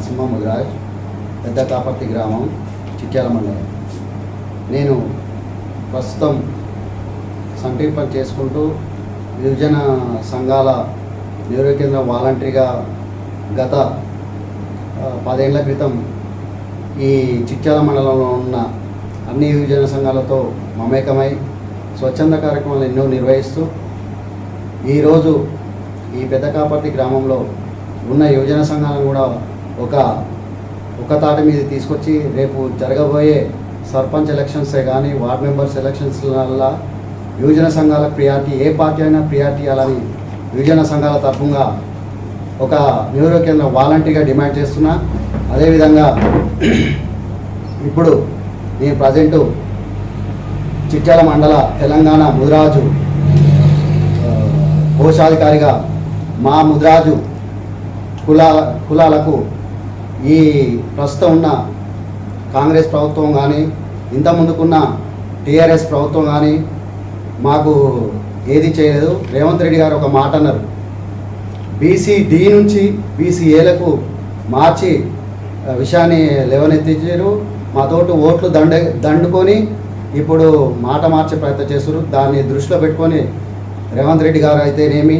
నరసింహ ముదిరాజ్ పెద్ద కాపర్తి గ్రామం చిట్యాల మండలం. నేను ప్రస్తుతం సంటింగ్ చేసుకుంటూ యువజన సంఘాల నియోజక కేంద్రం వాలంటరీగా గత పదేళ్ళ క్రితం ఈ చిట్యాల మండలంలో ఉన్న అన్ని యువజన సంఘాలతో మమేకమై స్వచ్ఛంద కార్యక్రమాలు ఎన్నో నిర్వహిస్తూ ఈరోజు ఈ పెద్ద కాపర్తి గ్రామంలో ఉన్న యువజన సంఘాలను కూడా ఒక ఒక తాట మీద తీసుకొచ్చి రేపు జరగబోయే సర్పంచ్ ఎలక్షన్సే కానీ వార్డ్ మెంబర్స్ ఎలక్షన్స్ వల్ల యువజన సంఘాల ప్రియారిటీ ఏ పార్టీ అయినా ప్రియారిటీ ఇవ్వాలని యువజన సంఘాల తరఫుగా ఒక న్యూరో కేంద్ర వాలంటీర్గా డిమాండ్ చేస్తున్నా. అదేవిధంగా ఇప్పుడు నేను ప్రజెంటు చిట్యాల మండల తెలంగాణ ముదిరాజు కోశాధికారిగా మా ముదిరాజు కులా కులాలకు ఈ ప్రస్తుతం ఉన్న కాంగ్రెస్ ప్రభుత్వం కానీ ఇంత ముందుకున్న టీఆర్ఎస్ ప్రభుత్వం కానీ మాకు ఏది చేయలేదు. రేవంత్ రెడ్డి గారు ఒక మాట అన్నారు. బీసీ డి నుంచి బీసీఏలకు మార్చి విషయాన్ని లేవనెత్తించారు. మాతోటి ఓట్లు దండ దండుకొని ఇప్పుడు మాట మార్చే ప్రయత్నం చేస్తారు దాన్ని దృష్టిలో పెట్టుకొని రేవంత్ రెడ్డి గారు అయితేనేమి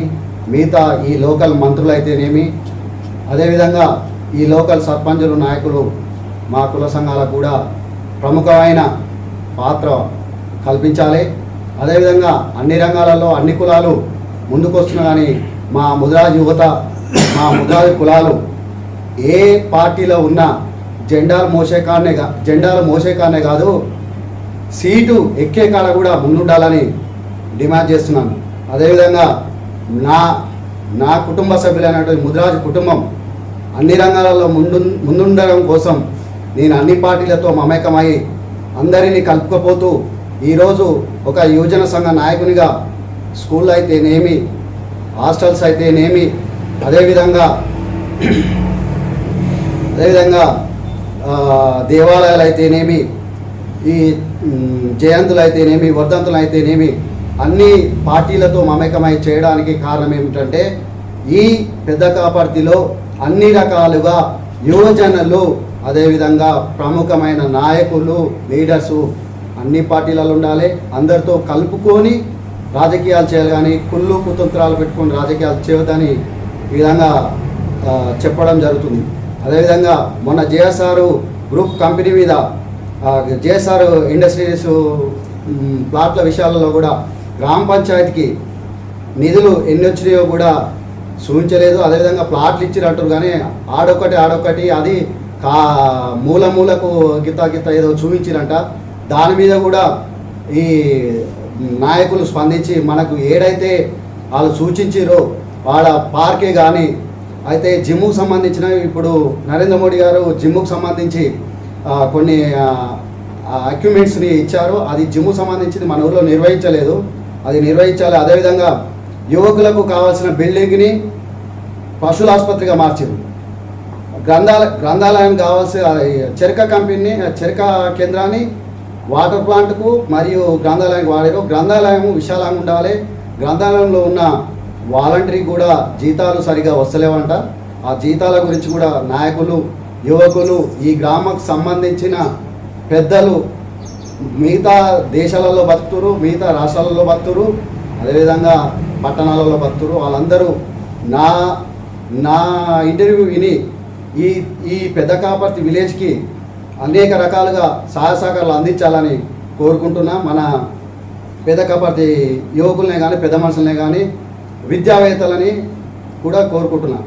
మిగతా ఈ లోకల్ మంత్రులు అయితేనేమి అదేవిధంగా ఈ లోకల్ సర్పంచులు నాయకులు మా కుల సంఘాలకు కూడా ప్రముఖమైన పాత్ర కల్పించాలి. అదేవిధంగా అన్ని రంగాలలో అన్ని కులాలు ముందుకొస్తున్నా కానీ మా ముదిరాజు యువత మా ముదిరాజు కులాలు ఏ పార్టీలో ఉన్నా జెండాలు మోసే కాడనే కా జెండాలు మోసే కాడనే కాదు సీటు ఎక్కే కాడ కూడా ముందుండాలని డిమాండ్ చేస్తున్నాను. అదేవిధంగా నా నా కుటుంబ సభ్యులైనటువంటి ముదిరాజు కుటుంబం అన్ని రంగాలలో ముందు ముందుండడం కోసం నేను అన్ని పార్టీలతో మమేకమై అందరినీ కలుపుకపోతూ ఈరోజు ఒక యువజన సంఘ నాయకునిగా స్కూల్ అయితేనేమి హాస్టల్స్ అయితేనేమి అదేవిధంగా అదేవిధంగా దేవాలయాలు అయితేనేమి ఈ జయంతులు అయితేనేమి వర్ధంతులు అయితేనేమి అన్ని పార్టీలతో మమేకమై చేయడానికి కారణం ఏమిటంటే ఈ పెద్ద కాపర్తిలో అన్ని రకాలుగా యువజనులు అదేవిధంగా ప్రముఖమైన నాయకులు లీడర్సు అన్ని పార్టీలలో ఉండాలి. అందరితో కలుపుకొని రాజకీయాలు చేయాలి కానీ కుళ్ళు కుతంత్రాలు పెట్టుకొని రాజకీయాలు చేయొద్దని ఈ విధంగా చెప్పడం జరుగుతుంది. అదేవిధంగా మొన్న జేఎస్ఆర్ గ్రూప్ కంపెనీ మీద జేఎస్ఆర్ ఇండస్ట్రీస్ ప్లాట్ల విషయాలలో కూడా గ్రామ పంచాయతీకి నిధులు ఎన్ని వచ్చినాయో కూడా చూపించలేదు అదేవిధంగా ప్లాట్లు ఇచ్చినట్టు కానీ ఆడొకటి ఆడొకటి అది కా మూల మూలకు గీతా గీత ఏదో చూపించారంట దాని మీద కూడా ఈ నాయకులు స్పందించి మనకు ఏడైతే వాళ్ళు సూచించారో వాళ్ళ పార్కే కానీ అయితే జిమ్ముకు సంబంధించిన ఇప్పుడు నరేంద్ర మోడీ గారు జిమ్ముకు సంబంధించి కొన్ని అక్యుమెంట్స్ని ఇచ్చారు. అది జిమ్కు సంబంధించింది మన ఊర్లో నిర్వహించలేదు. అది నిర్వహించాలి. అదేవిధంగా యువకులకు కావాల్సిన బిల్డింగ్ని పశువుల ఆసుపత్రిగా మార్చారు. గ్రంథాల గ్రంథాలయం కావాల్సిన చెరక కంపెనీని చెరక కేంద్రాన్ని వాటర్ ప్లాంట్కు మరియు గ్రంథాలయానికి వాడారు. గ్రంథాలయం విశాలంగా ఉండాలి. గ్రంథాలయంలో ఉన్న వాలంటరీ కూడా జీతాలు సరిగా వస్తలేవంట. ఆ జీతాల గురించి కూడా నాయకులు యువకులు ఈ గ్రామకు సంబంధించిన పెద్దలు మిగతా దేశాలలో బతుకుతురు మిగతా రాష్ట్రాలలో బతుకురు అదేవిధంగా పట్టణాలలో భక్తులు వాళ్ళందరూ నా నా ఇంటర్వ్యూ విని ఈ ఈ పెద్ద కాపర్తి విలేజ్కి అనేక రకాలుగా సహాయ సహకారాలు అందించాలని కోరుకుంటున్నా. మన పెద్ద కాపర్తి యువకులనే కానీ పెద్ద మనుషులనే కానీ విద్యావేత్తలని కూడా కోరుకుంటున్నా.